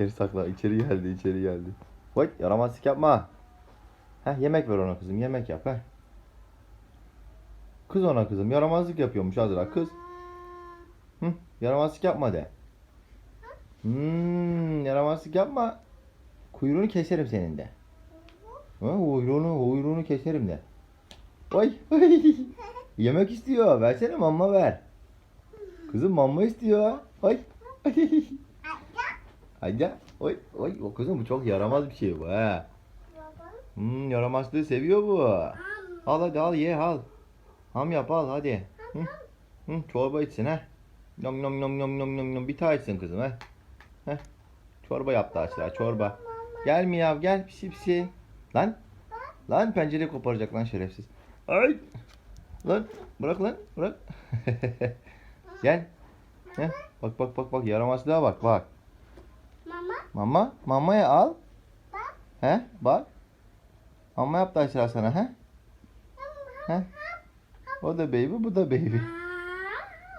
İçeri sakla. içeri geldi. içeri geldi. Vay yaramazlık yapma. Heh yemek ver ona kızım. Yemek yap heh. Kız ona kızım. Yaramazlık yapıyormuş Azra. Kız. Hı, yaramazlık yapma de. Hmm, yaramazlık yapma. Kuyruğunu keserim senin de. Ha, kuyruğunu, kuyruğunu keserim de. Vay, vay. Yemek istiyor. Versene mamma ver. Kızım mamma istiyor. Vay. Haydi. Oy, oy. O kızım bu çok yaramaz bir şey bu ha. Hmm, yaramazlığı seviyor bu. Al hadi al ye al. Ham yap al hadi. Hı? Hı, çorba içsin ha. Nom nom nom nom nom nom nom. Bir tane içsin kızım ha. Heh. Çorba yaptı açlar çorba. Gel mi ya gel pisi pisi. Lan. Lan pencereyi koparacak lan şerefsiz. Ay. Lan bırak lan bırak. gel. Heh. Bak bak bak bak yaramazlığa bak bak. Mama. Mama mamaya al. He bak. Mama yaptı açlar sana he. He. O da baby bu da baby.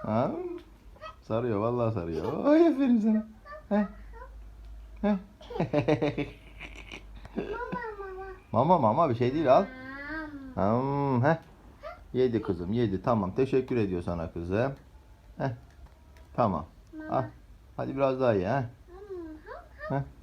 Ha? Sarıyor vallahi sarıyor. Ay aferin sana. He. He. mama mama bir şey değil al. Hmm, heh. Yedi kızım yedi tamam teşekkür ediyor sana kızım. Heh. Tamam. Al. Hadi biraz daha ye. Heh. Heh.